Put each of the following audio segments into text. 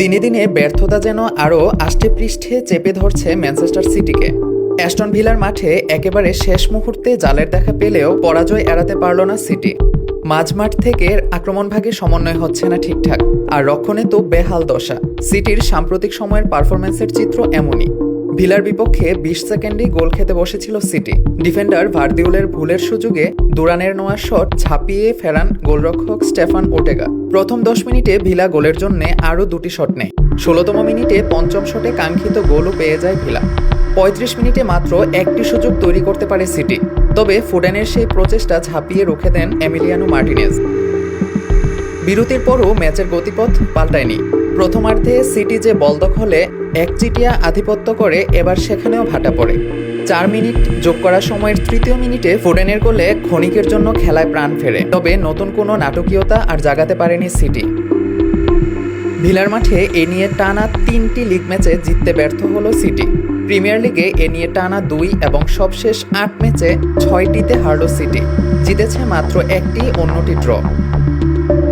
দিনে দিনে ব্যর্থতা যেন আরও আষ্টে পৃষ্ঠে চেপে ধরছে ম্যানচেস্টার সিটিকে। অ্যাস্টন ভিলার মাঠে একেবারে শেষ মুহূর্তে জালের দেখা পেলেও পরাজয় এড়াতে পারল না সিটি। মাঝমাঠ থেকে আক্রমণ ভাগে সমন্বয় হচ্ছে না ঠিকঠাক, আর রক্ষণে তো বেহাল দশা। সিটির সাম্প্রতিক সময়ের পারফরম্যান্সের চিত্র এমনই। ভিলার বিপক্ষে বিশ সেকেন্ডেই গোল খেতে বসেছিল সিটি। ডিফেন্ডার ভার্দিউলের ভুলের সুযোগে দুরানের নোয়া শট ঝাঁপিয়ে ফেরান গোলরক্ষক স্টেফান ওটেগা। প্রথম দশ মিনিটে ভিলা গোলের জন্য আরও দুটি শট নেয়। ষোলোতম মিনিটে পঞ্চম শটে কাঙ্ক্ষিত গোলও পেয়ে যায় ভিলা। পঁয়ত্রিশ মিনিটে মাত্র একটি সুযোগ তৈরি করতে পারে সিটি। তবে ফুডেনের সেই প্রচেষ্টা ঝাঁপিয়ে রুখে দেন এমিলিয়ানো মার্টিনেজ। বিরতির পরও ম্যাচের গতিপথ পাল্টায়নি। প্রথমার্ধে সিটি যে বল দখলে একচিটিয়া আধিপত্য করে এবার সেখানেও ভাটা পড়ে। চার মিনিট যোগ করা সময়ের তৃতীয় মিনিটে ফোডেনের গোলে ক্ষণিকের জন্য খেলায় প্রাণ ফেরে। তবে নতুন কোনো নাটকীয়তা আর জাগাতে পারেনি সিটি। ভিলার মাঠে এ নিয়ে টানা তিনটি লিগ ম্যাচে জিততে ব্যর্থ হলো সিটি। প্রিমিয়ার লিগে এ নিয়ে টানা দুই এবং সবশেষ আট ম্যাচে ছয়টিতে হারল সিটি। জিতেছে মাত্র একটি, অন্যটি ড্র।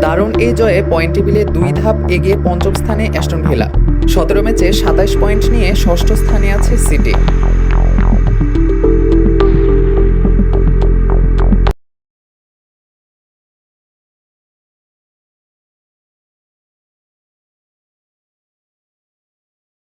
দারুণ এই জয়ে পয়েন্ট টেবিলে দুই ধাপ এগিয়ে পঞ্চম স্থানে অ্যাস্টন ভিলা সতেরো ম্যাচে সাতাইশ পয়েন্ট নিয়ে ষষ্ঠ স্থানে আছে সিটি